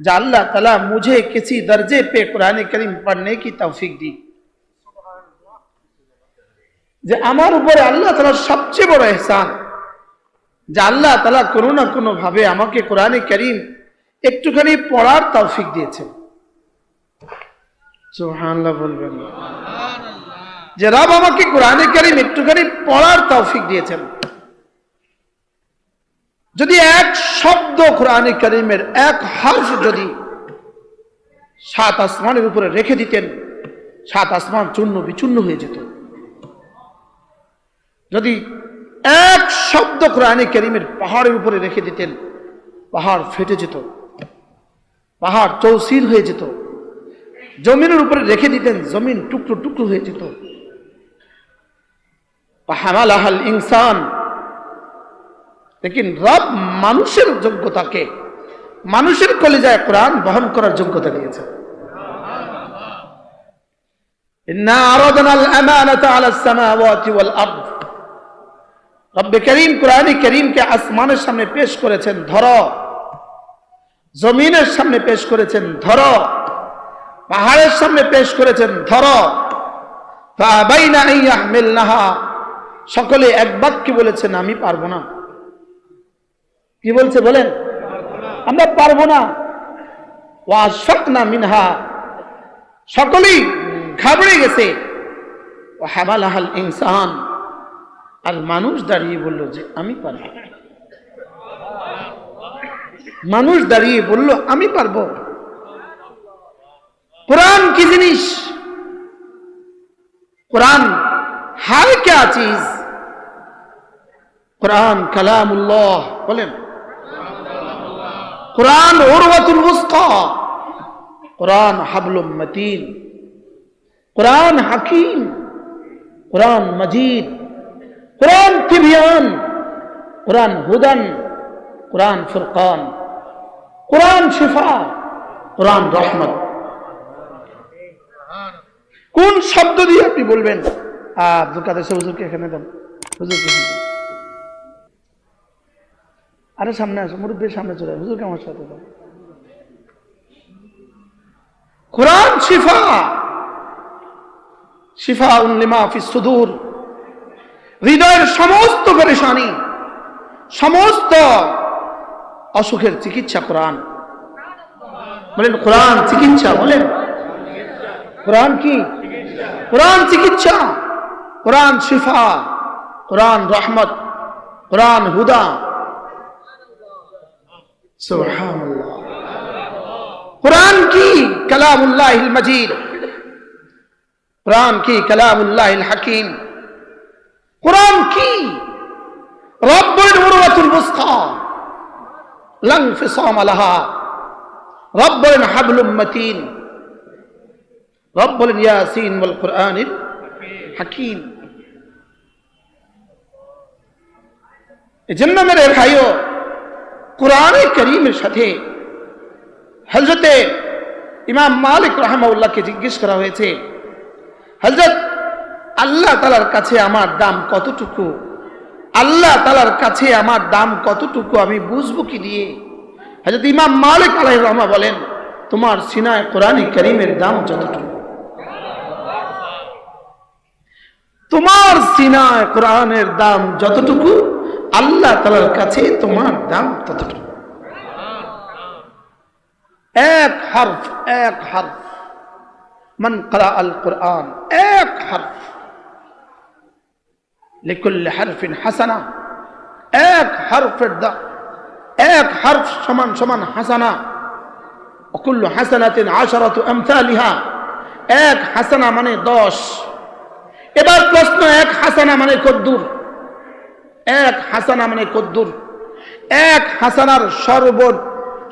जा अल्लाह ताला मुझे किसी दर्जे पे कुरान करीम पढ़ने की तौफीक दी যে আমার উপরে আল্লাহ তালার সবচেয়ে বড় এহসান যে আল্লাহ তালা কোনো না কোনো ভাবে আমাকে কোরআনে করিম একটুখানি পড়ার তৌফিক দিয়েছেন সুবহানাল্লাহ বলবেন না। যে রব আমাকে কোরআনে করিম একটুখানি পড়ার তৌফিক দিয়েছেন যদি এক শব্দ কোরআনে করিমের এক হার্ফ যদি সাত আসমানের উপরে রেখে দিতেন, সাত আসমান চূর্ণ বিচূর্ণ হয়ে যেত। যদি এক শব্দ কোরআনে করিমের পাহাড়ের উপরে রেখে দিতেন, পাহাড় ফেটে যেত, পাহাড় চৌসির হয়ে যেত, জমিনের উপরে রেখে দিতেন, জমিন টুকরো টুকরো হয়ে যেত। পাহামালাহাল ইনসান দেখুন, রব মানুষের যোগ্যতাকে, মানুষের কলিজায় কোরআন বহন করার যোগ্যতা দিয়েছে রব্বে করিম আসমানের সামনে পেশ করেছেন, ধর। জমিনের সামনে পেশ করেছেন, ধর। পাহাড়ের সামনে পেশ করেছেন, ধর। সকলে এক বাক্যে বলেছেন, আমি পারব না। কি বলছে বলেন? আমরা পারব না। ওয়াশাকনা মিনহা। সকলেই ঘাবড়ে গেছে। ও হামালাহাল ইনসান। আর মানুষ দাঁড়িয়ে বলল যে, আমি পারব। মানুষ দাঁড়িয়ে বলল, আমি পারব। কোরআন কি জিনিস? কোরআন হাল কে চিজ। কোরআন কালামুল্লাহ, বলেন। কোরআন ওরওয়াতুল উসকা। কোরআন হাবলুম মতিন। কোরআন হাকিম। কোরআন মজিদ। কোরআন তিবিয়ান। কোরআন হুদান। কোরআন ফুরকান। কোরআন শিফা। কোরআন রহমত। কোন শব্দ দিয়ে আপনি বলবেন? আব্দুল কাদের হুজুরকে এখানে দেন। হুজুরকে। আরে সামনে আসো মুরব্বীর সামনে চলে আসো, হুজুরকে আমার সাথে দাও। কোরআন শিফা। শিফা উল্লিমা ফি সুদূর। হৃদয়ের সমস্ত পরেশানি সমস্ত অসুখের চিকিৎসা কোরআন। বলেন কোরআন চিকিৎসা বলেন। কোরআন কি? কোরআন চিকিৎসা। কোরআন শিফা কোরআন রহমত কোরআন হুদা। সুবহানাল্লাহ কোরআন কি কালামুল্লাহ মজিদ কোরআন কি কালামুল্লাহ হাকিম কোরআন কি রব্বুল উরওয়াতুল মুসকা লং ফিসাম লাহা রব্বুল হাবলুম মতিন রব্বুল ইয়াসিন ওয়াল কোরআনিল হাকিম এজন্য মেরে ভাইও কোরআনে করিমের সাথে হজরতে ইমাম মালিক রহমাউল্লাহকে জিজ্ঞেস করা হয়েছে হজরত আল্লাহ তালার কাছে আমার দাম কতটুকু? আল্লাহ তালার কাছে আমার দাম কতটুকু? আমি বুঝব কি দিয়ে? হজরত ইমাম মালিক আলাই রহমা বলেন, তোমার সিনায় কোরআনী করিমের দাম যতটুকু? তোমার সিনায় কোরআনের দাম যতটুকু? আল্লাহ তালার কাছে তোমার দাম ততটুকু। এক হরফ এক হরফ। من قرأ القرآن এক হরফ। لكل حرف حسنة এক হরফের দাম এক হরফ সমান সমান হাসানা। অকুল্ল হাসানাতিন আশারত আমসালিহা, এক হাসানা মানে দশ। এবার প্রশ্ন, এক হাসানা মানে কদ্দুর। এক হাসানা মানে কদ্দুর, এক হাসানার সর্ব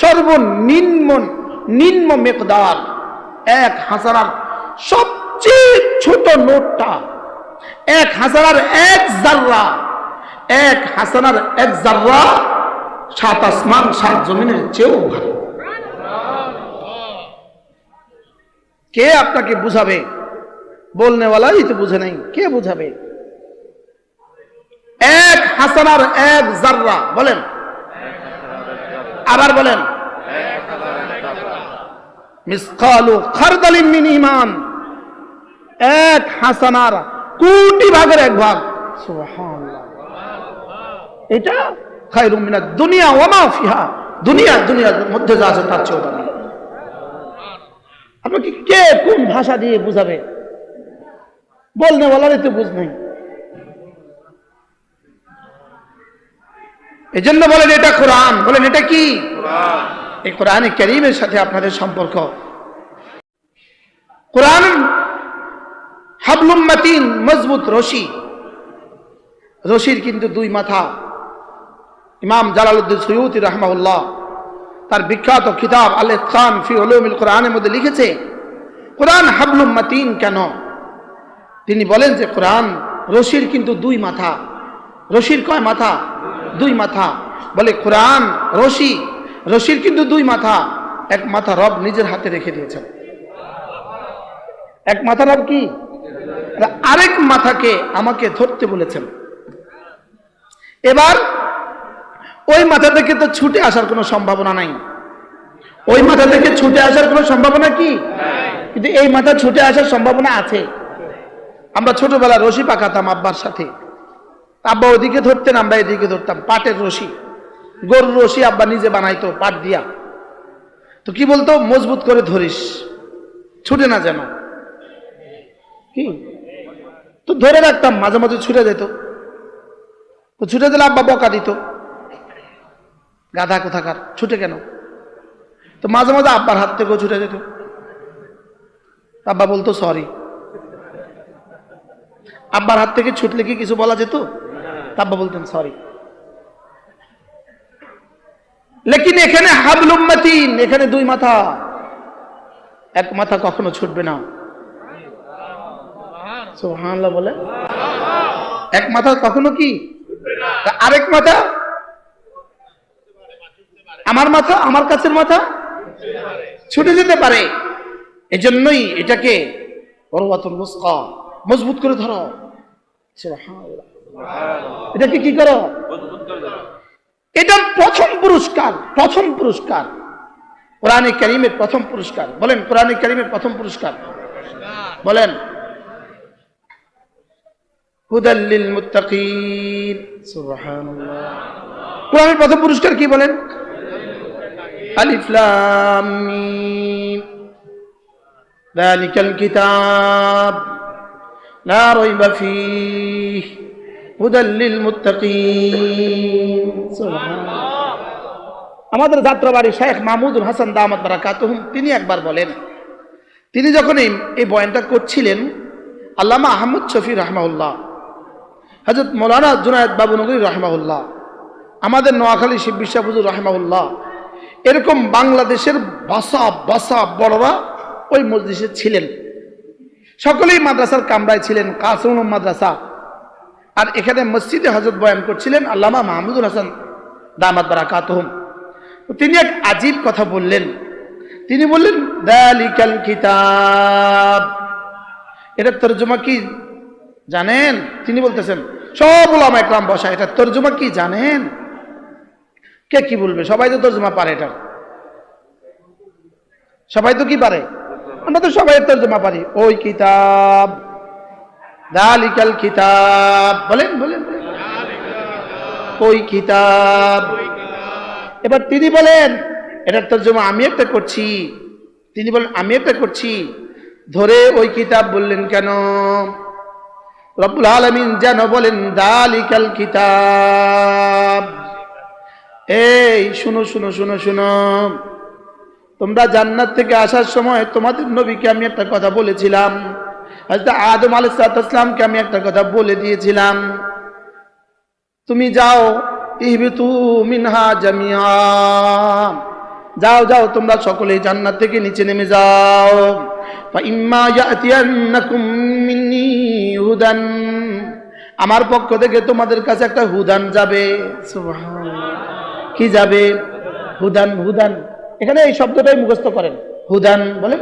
সর্বনিম্ন, নিম্ন মেকদার, এক হাসানার সবচেয়ে ছোট নোটটা, এক হাসানার এক জাররা, এক হাসানার এক জাররা, সাত আসমান, সাত জমিনের চেয়েও ভালো। কে আপনাকে বুঝাবে? বলনেওয়ালাই তো বুঝে নাই, কে বুঝাবে? এক হাসানার এক জাররা, বলেন। আবার বলেন। এক হাসানার কোটি ভাগের এক ভাগ। এটা দুনিয়া ফিহা। দুনিয়া দুনিয়ার মধ্যে যা আছে তার আপনাকে কে কোন ভাষা দিয়ে বুঝাবে? বলনে বলারই তো বুঝ নেই। এই জন্য বলেন এটা কোরআন। বলেন, এটা কি? এই কোরআনে করিমের সাথে আপনাদের সম্পর্ক। কোরআন হাবলুম মাতিন, মজবুত রশি। রশির কিন্তু দুই মাথা। ইমাম জালালউদ্দিন সৈয়দ রহমাউল্লাহ তার বিখ্যাত কিতাব আলে খান ফি উলুমিল কোরআনের মধ্যে লিখেছে, কোরআন হাবলুম মাতিন কেন? তিনি বলেন যে কোরআন রশির কিন্তু দুই মাথা। রশির কয় মাথা? দুই মাথা। বলে, কোরআন, রশি। রশির কিন্তু দুই মাথা। এক মাথা রব নিজের হাতে রেখে দিয়েছেন। এক মাথা রব কি? আরেক মাথাকে আমাকে ধরতে বলেছেন। এবার, ওই মাথা থেকে তো ছুটে আসার কোনো সম্ভাবনা নাই। ওই মাথা থেকে ছুটে আসার কোনো সম্ভাবনা কি? কিন্তু এই মাথা ছুটে আসার সম্ভাবনা আছে। আমরা ছোটবেলা রশি পাকাতাম আব্বার সাথে। আব্বা ওদিকে ধরতেন, আমরা এদিকে ধরতাম। পাটের রশি। গরুর রশি আব্বা নিজে বানাইতো, পাট দিয়া। তো কি বলতো? মজবুত করে ধরিস। ছুটে না যেন। কি? তো ধরে রাখতাম, মাঝে মাঝে ছুটে যেত। তো ছুটে দিলে আব্বা বকা দিত। গাধা কোথাকার, ছুটে কেন? তো মাঝে মাঝে আব্বার হাত থেকেও ছুটে যেত। আব্বা বলতো, সরি। আব্বার হাত থেকে ছুটলে কি কিছু বলা যেত? আব্বা বলতেন সরি লেকিন এখানে হাবলুম্মাতিন এখানে দুই মাথা। এক মাথা কখনো ছুটবে না। সুবহানাল্লাহ বলে। এক মাথা কখনো কি? আরেক মাথা? আমার মাথা, আমার কাছের মাথা? ছুটে যেতে পারে। এজন্যই এটাকে মজবুত করে ধরো। সুবহানাল্লাহ। এটাকে কি করো? এটা প্রথম পুরস্কার প্রথম পুরস্কার। কোরআনে করিমের প্রথম পুরস্কার। বলেন কোরআনে করিমের প্রথম পুরস্কার। বলেন। হুদাল্লিল মুত্তাকিন। সুবহানাল্লাহ। কোরআনের প্রথম পুরস্কার কি বলেন? আলিফ লাম মিম। লা রাইবা ফীহ। হুদাল্লিল আমাদের যাত্রাবাড়ি শেখ মাহমুদুল হাসান দামাত বারাকাতুহুম তিনি একবার বলেন, তিনি যখন এই বয়ানটা করছিলেন, আল্লামা আহমদ শফি রহমাউল্লাহ হজরত মৌলানা জুনায়দ বাবু নগরী রহমাউল্লাহ আমাদের নোয়াখালী শিব বিশ্বাবুজুর রহমাউল্লাহ এরকম বাংলাদেশের বাসা বাসা বড়রা ওই মসজিদে ছিলেন। সকলেই মাদ্রাসার কামরায় ছিলেন, কাসরুল মাদ্রাসা আর এখানে মসজিদে হজরত বয়ান করছিলেন, আল্লামা মাহমুদুল হাসান দামাত বারাকাতহম। তিনি এক আজীব কথা বললেন। তিনি বললেন, দালিকাল কিতাব। এটা তর্জমা কি জানেন? তিনি বলতেছেন, সব ওলামা একরাম বসা এটা তর্জমা কি জানেন? কে কি বলবে? সবাই তো তর্জমা পারে এটা সবাই তো কি পারে? আমরা তো সবাই তর্জমা পারি। ওই কিতাব। দালিকাল কিতাব। বলেন বলেন। ওই কিতাব। এবার তিনি বলেন এটার তর্জমা, আমি একটা করছি। তিনি বলেন, আমি একটা করছি। ধরে ওই কিতাব বললেন কেন? রব্বুল আলমিন যেন বলেন, দালিকাল কিতাব। এই, শুনো শুনো শুনো শুনো। তোমরা জান্নাত থেকে আসার সময় তোমাদের নবীকে আমি একটা কথা বলেছিলাম। আদম আলাইসালামকে আমি একটা কথা বলে দিয়েছিলাম। তুমি যাও মিনহা জামিয়া যাও যাও, তোমরা সকলেই জান্নাত থেকে নিচে নেমে যাও। হুদান। আমার পক্ষ থেকে তোমাদের কাছে একটা হুদান যাবে। কি যাবে? হুদান হুদান। এখানে এই শব্দটাই মুখস্থ করেন। হুদান বলেন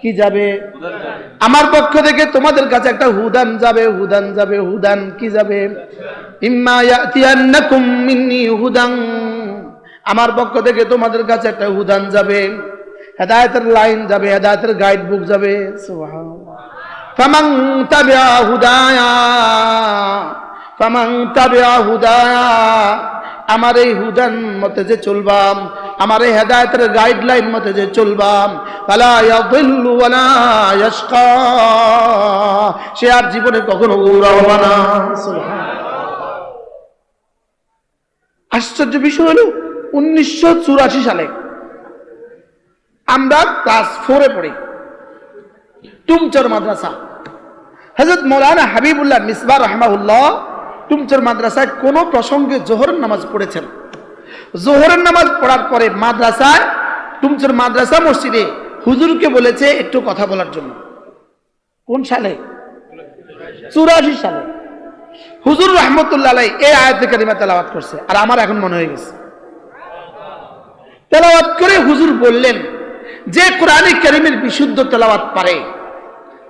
কি যাবে? আমার পক্ষ থেকে তোমাদের কাছে একটা হুদান যাবে হুদান যাবে, হুদান কি যাবে? আমার পক্ষ থেকে তোমাদের কাছে একটা হুদান যাবে, হেদায়তের লাইন যাবে, হেদায়তের গাইড বুক যাবে আমার এই হুদান মতে যে চলবাম, আমার এই হেদায়তের গাইডলাইন মতে যে চলবাম সে আর জীবনে কখনো আশ্চর্য বিষয় হলো, উনিশশো সালে আমরা ক্লাস ফোরে পড়ি, টুমচর মাদ্রাসা। হজরত মৌলানা হাবিবুল্লাহ মিসবা রহমাউল্লাহ টুমচর মাদ্রাসায় কোনো প্রসঙ্গে জোহরের নামাজ পড়েছেন। জোহরের নামাজ পড়ার পরে মাদ্রাসায়, টুমচর মাদ্রাসা মসজিদে হুজুরকে বলেছে একটু কথা বলার জন্য। কোন সালে? চুরাশি সালে। হুজুর রহমতুল্লাহ এই আয়াতে কারিমা তেলাওয়াত করছে। আর আমার এখন মনে হয়ে গেছে। তেলাওয়াত করে হুজুর বললেন, যে কোরআনে করিমের বিশুদ্ধ তেলাওয়াত পারে,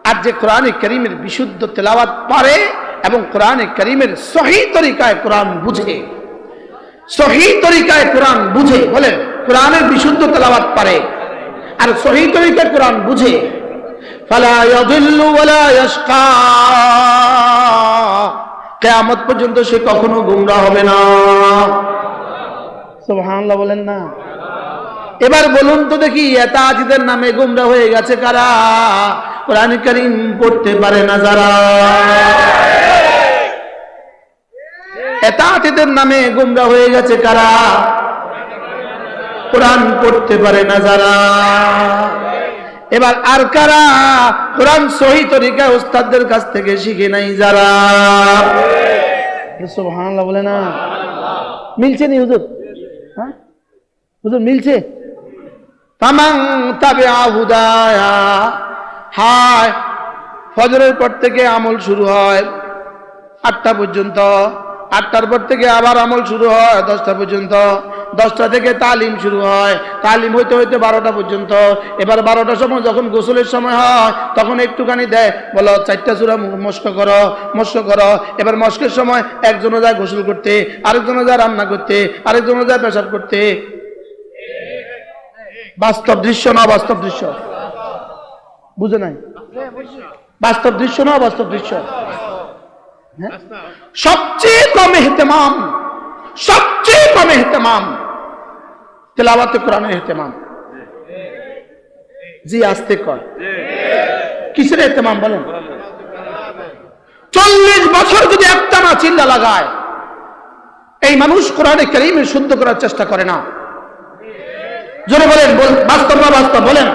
আর যে কোরআনে করিমের বিশুদ্ধ তেলাওয়াত পারে এবং কোরআনে করিমের সহি তরিকায় কোরআন বুঝে, সহি তরিকায় কোরআন বুঝে, বলেন, কোরআনের বিশুদ্ধ তেলাওয়াত পারে। আর সহি তরিকায় কোরআন বুঝে। ইয়াশকা। পর্যন্ত সে কখনো গুমরা হবে না। সুবহানাল্লাহ বলেন না। এবার বলুন তো দেখি, এতাজিদের নামে গুমরা হয়ে গেছে কারা? কোরআন করিম পড়তে পারে না যারা? এতাজিদের নামে গুমরা হয়ে গেছে কারা? কোরআন পড়তে পারে না যারা। এবার আর কারা কোরআন সহি তরিকা উস্তাদদের কাছ থেকে শিখে নাই যারা? সুবহানাল্লাহ বলে না। মিলছে নি হুজুর? হ্যাঁ? হুজুর মিলছে? তামাং তাবে হুদায়া। হায় ফজরের পর থেকে আমল শুরু হয় আটটা পর্যন্ত আটটার পর থেকে আবার আমল শুরু হয় দশটা পর্যন্ত। দশটা থেকে তালিম শুরু হয়। তালিম হইতে হইতে বারোটা পর্যন্ত। এবার বারোটার সময় যখন গোসলের সময় হয়, তখন একটুখানি দেয়। বলো, চারটা চূড়া মস্ক করো মস্ক করো। এবার মস্কের সময় একজনও যায় গোসল করতে, আরেকজনও যায় রান্না করতে, আরেকজনও যায় পেশাব করতে। বাস্তব দৃশ্য না বাস্তব দৃশ্য? বুঝে নাই? বাস্তব দৃশ্য না বাস্তব দৃশ্য? হ্যাঁ? সবচেয়ে কম এহতেমাম, সবচেয়ে এহতেমাম। তেলাওয়াতে কোরআনের এহতেমাম। জি আসতে কর। কিসের এহতেমাম বলেন? চল্লিশ বছর যদি একটা না চিল্লা লাগায়, এই মানুষ কোরআনে করিমে শুদ্ধ করার চেষ্টা করে না। জোরে বলেন বাস্তব না বাস্তব বলেন?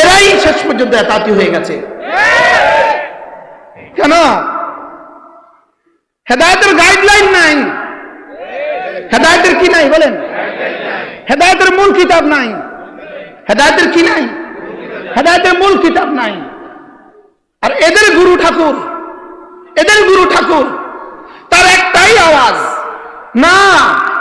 এরাই শেষ পর্যন্ত এতাতি হয়ে গেছে। কেন? হেদায়তের গাইডলাইন নাই। হেদায়তের কি নাই বলেন? হেদায়তের মূল কিতাব নাই। হেদায়তের কি নাই? হেদায়তের মূল কিতাব নাই। আর এদের গুরু ঠাকুর, এদের গুরু ঠাকুর, তার একটাই আওয়াজ, না,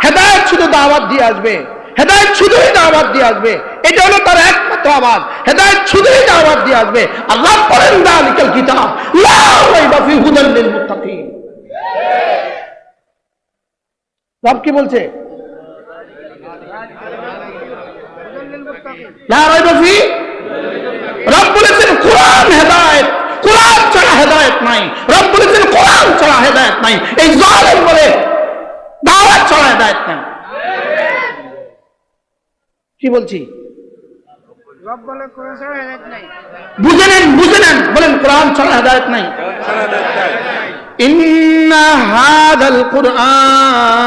হেদায়ত শুধু দাওয়াত দিয়ে আসবে। হেদায়ত শুধুই দাওয়াত দিয়ে আসবে। এটা হলো তার একমাত্র আওয়াজ। হেদায়ত শুধুই দাওয়াত দিয়ে আসবে। আল্লাহ পড়েন দালিকাল কিতাব, লা রাইবা ফি হুদাল লিল মুত্তাকিন। রব কি বলছে? রব বলেছেন কোরআন হেদায়েত কোরআন ছাড়া হেদায়েত নাই। রব বলেছেন কোরআন ছাড়া হেদায়েত নাই। এই জালেম বলে দাওয়াত ছাড়া হেদায়েত নাই। কি বলছি? বুঝে নেন বুঝে নেন। বলেন কোরআন ছাড়া হেদায়ত নাই। إن هذا القرآن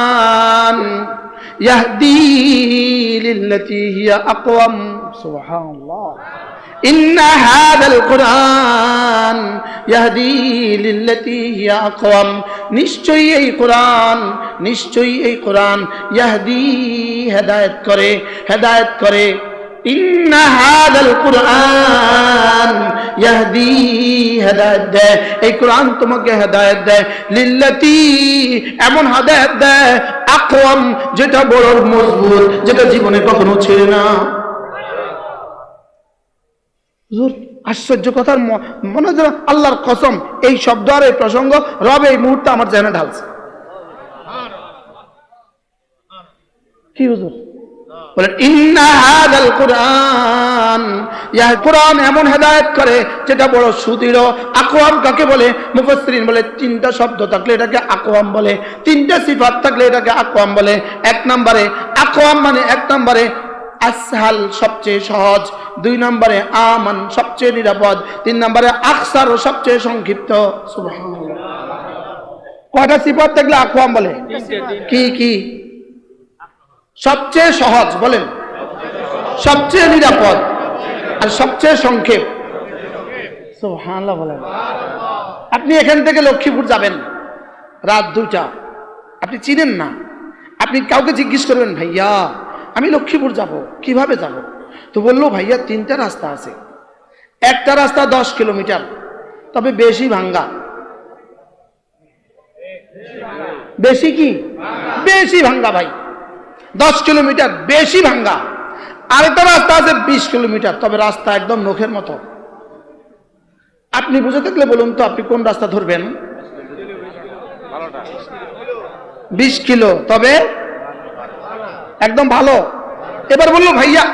يهدي للتي هي أقوم سبحان الله إن هذا القرآن يهدي للتي هي أقوم নিশ্চয়ই এই কোরআন নিশ্চয়ই এই কোরআন ইয়াহদি হেদায়েত করে হেদায়েত করে হেদায়েত এমন যেটা বড় মজবুত, যেটা জীবনে কখনো ছেড়ে না। আশ্চর্য কথার মনে হচ্ছে আল্লাহর কসম, এই শব্দ আর এই প্রসঙ্গ রব এই মুহূর্তে আমার জেনে ঢালছে। কি হুজুর? বলেন ইন্না হাদাল কোরআন। ইয়া কোরআন এমন হেদায়েত করে যেটা বড় সুদৃঢ় আকওয়াম কাকে বলে? বলে তিনটা শব্দ থাকলে এটাকে বলে তিনটা সিফাত থাকলে এটাকে বলে। এক নম্বরে মানে এক নম্বরে আসহাল সবচেয়ে সহজ দুই নম্বরে আমান সবচেয়ে নিরাপদ তিন নম্বরে আকসার সবচেয়ে সংক্ষিপ্ত। সুবহানাল্লাহ। কয়টা সিফাত থাকলে আকওয়াম বলে? কি কি? সবচেয়ে সহজ বলেন। সবচেয়ে নিরাপদ আর সবচেয়ে সংক্ষেপ। বলেন। আপনি এখান থেকে লক্ষ্মীপুর যাবেন রাত দুইটা। আপনি চিনেন না। আপনি কাউকে জিজ্ঞেস করবেন ভাইয়া আমি লক্ষ্মীপুর যাব কীভাবে যাব? তো বলল ভাইয়া তিনটা রাস্তা আছে। একটা রাস্তা দশ কিলোমিটার তবে বেশি ভাঙ্গা। বেশি কি? বেশি ভাঙ্গা ভাই। দশ কিলোমিটার বেশি ভাঙ্গা। আরেকটা রাস্তা আছে বিশ কিলোমিটার, তবে রাস্তা একদম নখের মতো। আপনি বুঝে থাকলে বলুন তো, আপনি কোন রাস্তা ধরবেন? বিশ কিলো, তবে? একদম ভালো। এবার বলল, ভাইয়া,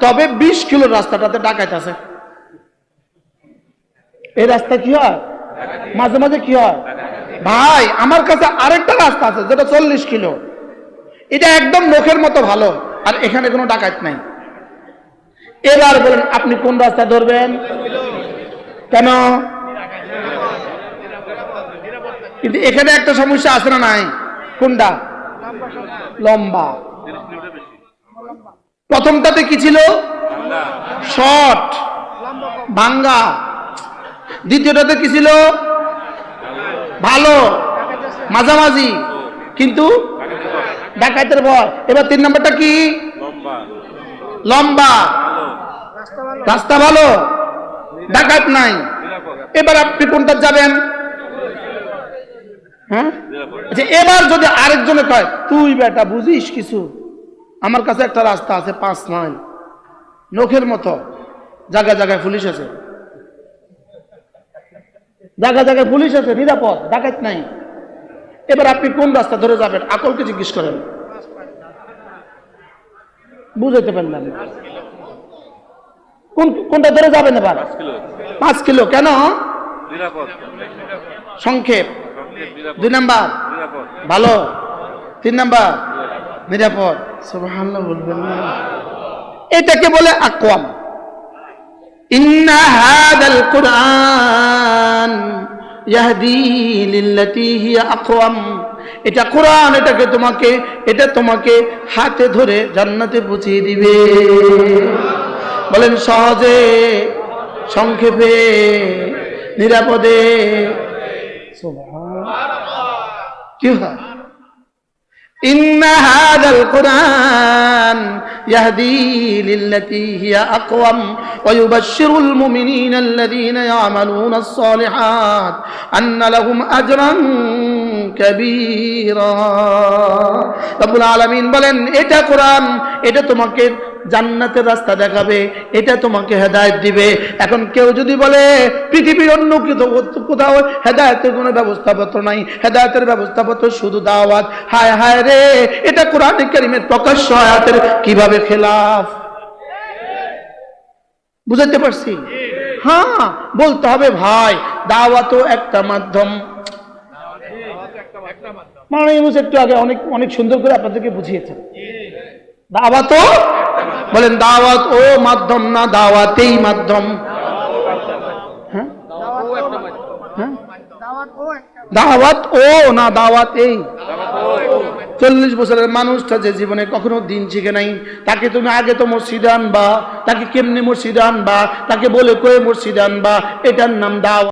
তবে বিশ কিলো রাস্তাটাতে ডাকাইতে আছে। এই রাস্তা কি হয়? মাঝে মাঝে কি হয়? ভাই, আমার কাছে আরেকটা রাস্তা আছে, যেটা চল্লিশ কিলো। এটা একদম নখের মতো ভালো, আর এখানে কোনো ডাকাত নাই। এবার বলেন, আপনি কোন রাস্তা ধরবেন? কেন? কিন্তু এখানে একটা সমস্যা আছে না নাই? কোনটা? লম্বা। প্রথমটাতে কি ছিল? শর্ট। ভাঙ্গা। দ্বিতীয়টাতে কি ছিল? ভালো। মাঝামাঝি। কিন্তু ডাকাইতের ভয়। এবার তিন নম্বরটা কি? লম্বা। রাস্তা ভালো। ডাকাত নাই। এবার আপনি কোনটা যাবেন? হ্যাঁ? আচ্ছা এবার যদি আরেকজনে কয় তুই বেটা বুঝিস কিছু? আমার কাছে একটা রাস্তা আছে পাঁচ মাইল। নখের মতো। জায়গায় জায়গায় পুলিশ আছে। জায়গায় জায়গায় পুলিশ আছে নিরাপদ। ডাকাত নাই। এবার আপনি কোন রাস্তা ধরে যাবেন? আকলকে জিজ্ঞেস করেন। বুঝাইতে পারলাম না। কোন কোনটা ধরে যাবেন এবার? পাঁচ কিলো। কেন? সংক্ষেপ। দুই নাম্বার। ভালো। তিন নাম্বার। নিরাপদ। সুবহানাল্লাহ বলবেন না। এটাকে বলে আকওয়াম। ইন্না হাদাল কুরআন। এটা কোরআন, এটাকে তোমাকে, এটা তোমাকে হাতে ধরে জান্নাতে পৌঁছিয়ে দিবে। বলেন সহজে, সংক্ষেপে, নিরাপদে। কি হয়? إن هذا القرآن يهدي للتي هي أقوم ويبشر المؤمنين الذين يعملون الصالحات أن لهم أجرا كبيرا رب العالمين বলেন এটা কোরআন এটা তোমাকে জান্নাতের রাস্তা দেখাবে, এটা তোমাকে হেদায়েত দিবে। এখন কেউ যদি বলে, পৃথিবীর অন্য কোথাও হেদায়েতের কোনো ব্যবস্থাপত্র নাই, হেদায়তের ব্যবস্থাপত্র শুধু দাওয়াত। হায় হায় রে, এটা কোরআন কারিমের প্রকাশ্য আয়াতের কীভাবে খেলাফ? বুঝাতে পারছি? হ্যাঁ বলতে হবে, ভাই দাওয়াতও একটা মাধ্যম। মানে ইউনুস একটু আগে অনেক অনেক সুন্দর করে আপনাদেরকে বুঝিয়েছেন। দাওয়াতও বলেন, দাওয়াত ও মাধ্যম না, দাওয়াতেই মাধ্যম। হ্যাঁ? হ্যাঁ? দাওয়াত দাওয়াত ও না দাওয়াত এই চল্লিশ বছরের মানুষটা যে জীবনে কখনো দিন শিখে নাই, তাকে তুমি আগে তো মসজিদে আনবা, তাকে কেমনি মসজিদে আনবা, তাকে বলে কয়ে মসজিদে আনবা, এটার নাম দাওয়াত।